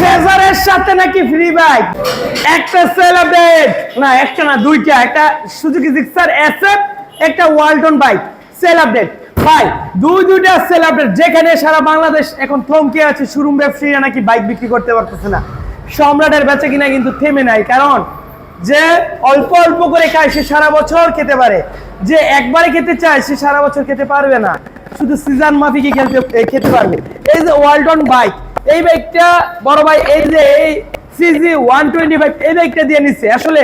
ফেজারের সাথে নাকি free bike একটা সেলিব্রেট না, একটা না, দুইটা। একটা সুজুকি জিক্সার এসএফ একটা ওয়ালটন বাইক সেলিব্রেট ভাই, দুই দুইটা সেলিব্রেট যেখানে সারা বাংলাদেশ এখন থমকে আছে শোরুম ব্যবসায়ীরা নাকি বাইক বিক্রি করতে পারতেছে না। সম্রাটের বেচা কিনা কিন্তু থেমে নাই। কারণ, যে অল্প অল্প করে খায়, সে সারা বছর খেতে পারে। যে একবারে খেতে চায়, সে সারা বছর খেতে পারবে না। শুধু সিজন মাফিকে খেলতে খেতে পারবে। এই যে ওয়ালটন বাইক এই বাইকটা বড় ভাই এই যে এই সিজি ওয়ান টোয়েন্টি ফাইভ এই বাইকটা দিয়ে নিচ্ছে আসলে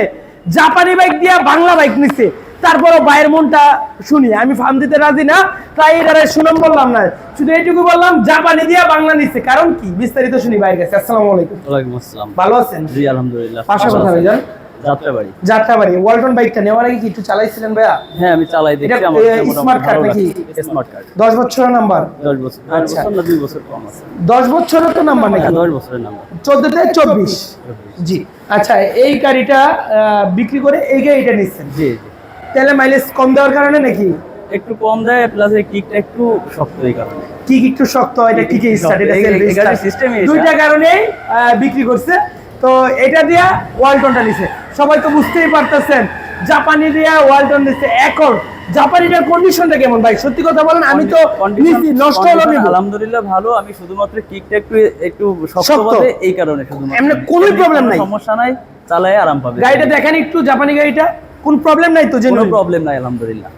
জাপানি বাইক দিয়ে বাংলা বাইক নিচ্ছে তারপরও বাইরের মনটা শুনি আমি ফার্ম দিতে রাজি না তাই এটারে সুনাম বললাম না। শুধু এইটুকু বললাম জাপানি দিয়ে বাংলা নিচ্ছে কারণ কি? বিস্তারিত শুনি বাইরের কাছে। আসসালামু আলাইকুম। ওয়ালাইকুম আসসালাম। ভালো আছেন? জি আলহামদুলিল্লাহ। পাশা কথা। ভাইজান। যাত্রাবাড়ি। যাত্রাবাড়ি। ওয়ালটন বাইকটা নেওয়ার আগে কি একটু চালাইছিলেন ভাইয়া? হ্যাঁ আমি চালাই দেখছি আমার card ভালো নাকি? স্মার্ট কার্ড দশ বছরের নাম্বার দশ বছর আচ্ছা। বছর না দুই বছর কম আছে। দশ বছরের তো নাম্বার নাকি? হ্যাঁ, দশ বছরের নাম্বার চোদ্দ থেকে চব্বিশ। জি। আচ্ছা এই গাড়িটা বিক্রি করে এই গাড়িটা নিচ্ছেন? জি জি। তাহলে মাইলেজ কম দেওয়ার কারণে নাকি? একটু কম দেয় প্লাস এই কিকটা একটু শক্ত এই কারণে। কি কি একটু শক্ত হয় এটা কি কি স্টার্ট এটা start। দুইটা কারণে বিক্রি করছে। তো এটা দিয়া ওয়ালটনটা নিছে। সবাই তো বুঝতেই পারতেছেন জাপানি দিয়া ওয়ালটন নিছে এখন জাপানিটার কন্ডিশনটা কেমন ভাই? সত্যি কথা বলেন আমি তো নিছি নষ্ট হলো আলহামদুলিল্লাহ ভালো আমি শুধুমাত্র কিকটা একটু একটু শক্ত। এই কারণে শুধুমাত্র। এমনি কোনো নাই। সমস্যা নাই চালায় আরাম পাবে। গাড়িটা দেখেন একটু জাপানি গাড়িটা। কোন প্রবলেম নাই তো কোনো জেনুইন প্রবলেম নাই আলহামদুলিল্লাহ।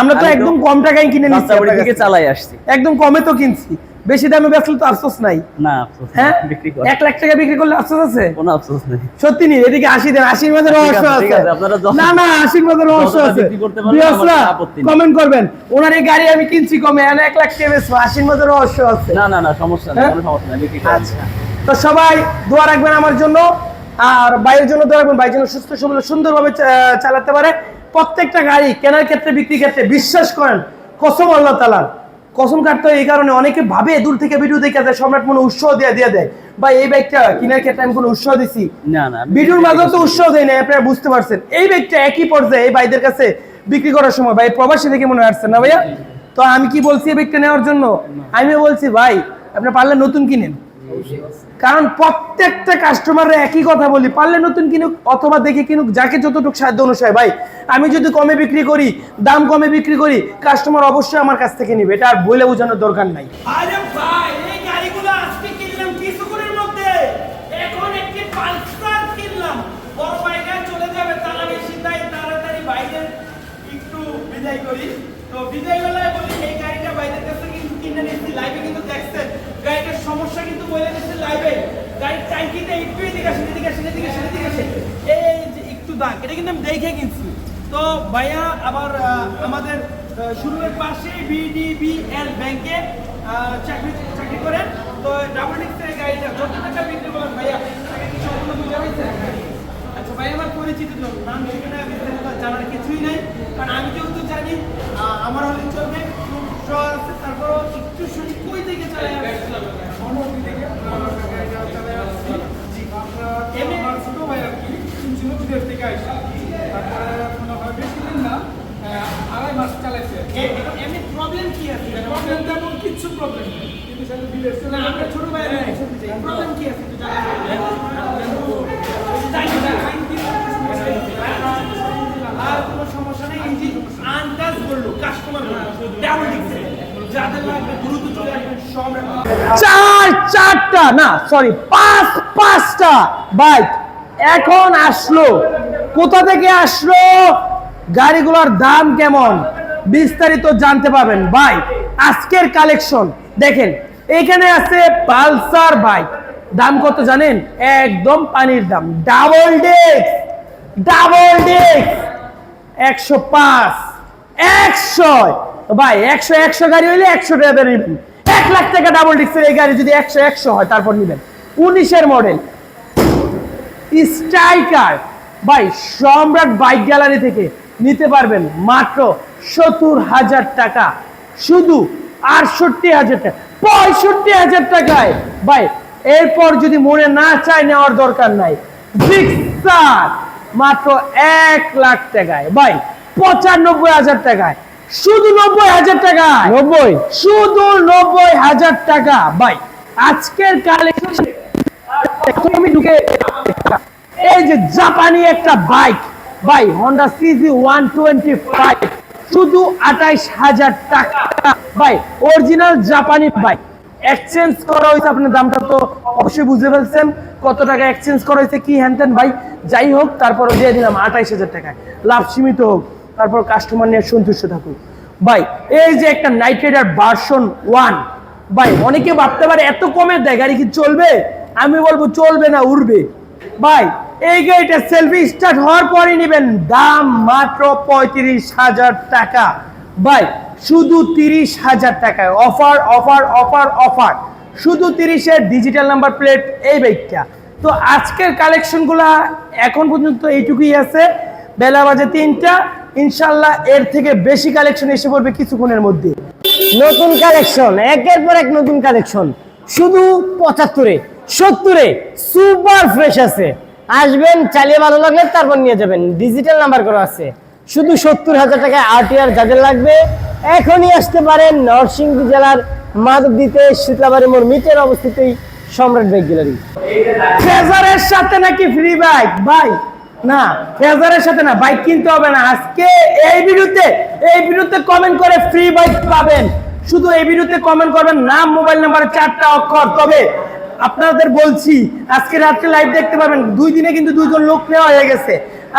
আমরা তো একদম কম টাকায় কিনে নিচ্ছি। চালাই আসছি। একদম কমে তো কিনছি। বেশি দামে বেচলে তো আফসোস নাই। না আফসোস হ্যাঁ? এক লাখ টাকা বিক্রি করলে আফসোস আছে? কোনো আফসোস নেই। সত্যি নেই এদিকে আশি দেন আশির মধ্যে রহস্য আছে, না না আশির মধ্যে রহস্য আছে। কমেন্ট করবেন। ওনার এই গাড়ি আমি কিনছি কমে এক লাখ টাকা বেচবো আশির মধ্যে রহস্য আছে। না না না সমস্যা নেই হ্যাঁ? কোনো সমস্যা নেই আচ্ছা। তো সবাই দোয়া রাখবেন আমার জন্য আর বাইরের জন্য দোয়া রাখবেন। বাইরের জন্য সুস্থ সবল সুন্দরভাবে চালাতে পারে। প্রত্যেকটা গাড়ি কেনার ক্ষেত্রে বিক্রি ক্ষেত্রে বিশ্বাস করেন কসম আল্লাহ তালার কসম কাটতে এই কারণে অনেকে ভাবে দূর থেকে ভিডিও দেখে যায় সম্রাট মনে উৎসাহ দিয়ে দিয়ে দেয়। বা এই ব্যাগটা কিনার ক্ষেত্রে আমি কোনো উৎসাহ দিছি? না না ভিডিওর মাঝে তো উৎসাহ দেয় না আপনারা বুঝতে পারছেন। এই ব্যাগটা একই পর্যায়ে এই ভাইদের কাছে বিক্রি করার সময় ভাই প্রবাসী দেখে মনে আসছে আসছেন না ভাইয়া? তো আমি কি বলছি এই ব্যাগটা নেওয়ার জন্য? আমি বলছি ভাই আপনি পারলে নতুন কিনেন। কারণ প্রত্যেকটা কাস্টমাররা একই কথা বলি। পারলে নতুন কিনুক অথবা দেখে কিনুক, যাকে যতটুকু সাধ্য অনুসারে। ভাই, আমি যদি কমে বিক্রি করি, দাম কমে বিক্রি করি কাস্টমার অবশ্যই আমার কাছ থেকে নিবে। এটা আর বলে বোঝানোর দরকার নাই। তো বিদায় বেলায় বলি, এই গাড়িটা বাইরের কাছে কিন্তু কিনে নিচ্ছি লাইভে কিন্তু দেখছেন। গাড়িটার সমস্যা কিন্তু বলে দিচ্ছে লাইভে গাড়ির ট্যাঙ্কিতে একটু এদিকে আসেন এদিকে আসেন এদিকে আসেন এদিকে আসেন। এই যে একটু দাগ, এটা কিন্তু আমি দেখে কিনছি। তো ভাইয়া, আবার আমাদের শুরুর পাশে বিডিবিএল ব্যাংকে চাকরি চাকরি করেন। তো ডাবল ডিক্সের গাড়িটা যত টাকা বিক্রি করলেন ভাইয়া? আচ্ছা ভাই আমার পরিচিত লোক, নাম ঠিকানা জানার কিছুই নাই। কারণ আমি যেহেতু জানি আমার হলে চলবে। তারপর একটু শুনি কই থেকে চলে যাবে ছোট ভাই আর কি শুনছিল বিদেশ থেকে আসা তারপরে মনে হয় বেশি দিন না আড়াই মাস চালাইছে। এমনি প্রবলেম কি আছে? প্রবলেম তেমন কিচ্ছু প্রবলেম নেই। কিন্তু সেটা বিদেশ আমরা ছোট ভাই প্রবলেম কি আছে একটু জানাবেন? আর কোনো সমস্যা নেই ইঞ্জিন আনটাচ করল কাস্টমার ডাবল ডিক্সে যাদের লাগবে দ্রুত চলে আসবেন সব চার চারটা না সরি পাঁচ, পাঁচটা বাইক। এখন আসলো। কোথা থেকে আসলো? গাড়িগুলোর দাম কেমন? বিস্তারিত জানতে পাবেন ভাই, আজকের কালেকশন দেখেন, এখানে আছে পালসার বাইক। দাম কত জানেন? একদম পানির দাম। ডাবল ডেক্স ডাবল ডেক্স একশো পাঁচ, একশো। ভাই, একশো একশো গাড়ি হইলে একশো টাকা এক লাখ টাকা ডাবল ডিক্সের এই গাড়ি যদি একশো একশো হয়, তারপর নেবেন। উনিশের মডেল স্ট্রাইকার ভাই, সম্রাট বাইক গ্যালারি থেকে নিতে পারবেন মাত্র সত্তর হাজার টাকা। শুধু আটষট্টি হাজার টাকা। পঁয়ষট্টি হাজার টাকায়। ভাই, এরপর যদি মনে না চায় নেওয়ার দরকার নাই। মাত্র এক লাখ টাকায়। ভাই, পঁচানব্বই হাজার টাকায়। শুধু নব্বই হাজার টাকা নব্বই? শুধু নব্বই হাজার টাকা। ভাই আজকের কালেকশন আমি ঢুকে এই যে জাপানি একটা বাইক ভাই Honda CG one twenty five শুধু আঠাইশ হাজার টাকা। ভাই অরিজিনাল জাপানি বাইক এক্সচেঞ্জ করা হয়েছে আপনার দামটা তো অবশ্যই বুঝতে ফেলছেন। কত টাকা এক্সচেঞ্জ করা হয়েছে কি হ্যান ভাই যাই হোক তারপর দিয়ে দিলাম আঠাইশ হাজার টাকায়। লাভ সীমিত হোক। তারপর কাস্টমার নিয়ে সন্তুষ্ট থাকুক ভাই, এই যে একটা নাইট রাইডার ভার্সন ওয়ান ভাই, অনেকে ভাবতে পারে এত কমে দেয়, গাড়ি কি চলবে? আমি বলব চলবে না, উড়বে। ভাই, এই গাড়িটা সেলফি স্টার্ট হওয়ার পরে নেবেন, দাম মাত্র পঁয়ত্রিশ হাজার টাকা। ভাই, শুধু তিরিশ হাজার টাকায় অফার অফার অফার অফার শুধু তিরিশের ডিজিটাল নাম্বার প্লেট এই বাইকটা তো আজকের কালেকশনগুলা এখন পর্যন্ত এইটুকুই আছে। বেলা বাজে তিনটা ইনশাল্লাহ এর থেকে বেশি কালেকশন এসে পড়বে কিছুক্ষণের মধ্যে। নতুন কালেকশন একের পর এক নতুন কালেকশন শুধু পঁচাত্তরে সত্তরে সুপার ফ্রেশ আছে। আসবেন চালিয়ে ভালো লাগলে তারপর নিয়ে যাবেন। ডিজিটাল নাম্বার করা আছে। শুধু সত্তর হাজার টাকায় আরটিআর যাদের লাগবে এখনই আসতে পারেন নরসিংদী জেলার মাধবদীতে শীতলাবাড়ি মোড় মিটের অবস্থিতই সম্রাট বাইক গ্যালারি। ফেজারের সাথে নাকি ফ্রি বাইক ভাই না ফেজারের সাথে না বাইক কিনতে হবে না। আজকে এই ভিডিওতে এই ভিডিওতে কমেন্ট করে ফ্রি বাইক পাবেন। শুধু এই ভিডিওতে কমেন্ট করবেন, নাম মোবাইল নাম্বার চারটা অক্ষর। তবে আপনাদের বলছি, আজকে রাত্রে লাইভ দেখতে পাবেন, দুই দিনে কিন্তু দুইজন লোক নেওয়া হয়ে গেছে।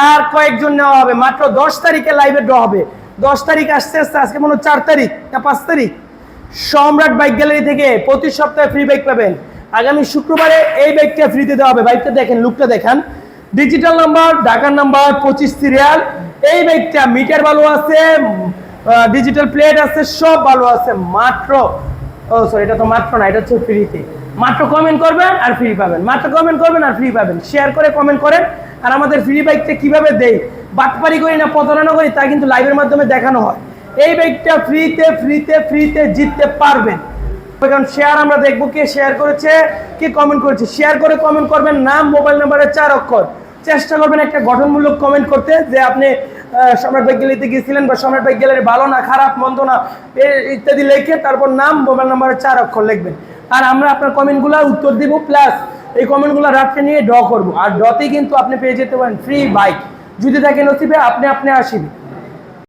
আর কয়েকজন নেওয়া হবে, মাত্র দশ তারিখে লাইভে ড্র হবে। দশ তারিখ আসতে আসতে, আজকে মনে চার তারিখ না পাঁচ তারিখ। সম্রাট বাইক গ্যালারি থেকে প্রতি সপ্তাহে ফ্রি বাইক পাবেন। আগামী শুক্রবারে এই বাইকটা ফ্রিতে দেওয়া হবে। বাইকটা দেখেন লুকটা দেখান। ডিজিটাল নাম্বার ঢাকার নাম্বার পঁচিশ সিরিয়াল এই বাইকটা মিটার ভালো আছে ডিজিটাল প্লেট আছে, সব ভালো আছে, মাত্র, ও সরি এটা তো মাত্র না, এটা হচ্ছে ফ্রিতে মাত্র কমেন্ট করবেন আর ফ্রি পাবেন। মাত্র কমেন্ট করবেন আর ফ্রি পাবেন। শেয়ার করে কমেন্ট করেন। আর আমাদের ফ্রি বাইকটা কীভাবে দেই? বাটপারি করি না, প্রতারণা করি, তা কিন্তু লাইভের মাধ্যমে দেখানো হয়। এই বাইকটা ফ্রিতে ফ্রিতে ফ্রিতে জিততে পারবেন। কারণ শেয়ার আমরা দেখব কে শেয়ার করেছে, কে কমেন্ট করেছে। শেয়ার করে কমেন্ট করবেন, নাম মোবাইল নাম্বারের চার অক্ষর। চেষ্টা করবেন একটা গঠনমূলক কমেন্ট করতে যে আপনি সম্রাট গ্যালারিতে গিয়েছিলেন বা সম্রাট বাইক গ্যালারি ভালো না, খারাপ, মন্দ না ইত্যাদি লিখে তারপর নাম, মোবাইল নাম্বারে চার অক্ষর লিখবেন। আর আমরা আপনার কমেন্টগুলো উত্তর দিব প্লাস এই কমেন্টগুলো রাত্রে নিয়ে ড্র করব। আর ড্রতেই কিন্তু আপনি পেয়ে যেতে পারেন ফ্রি বাইক যদি থাকে নসিবে, আপনি আপনি আসিবে।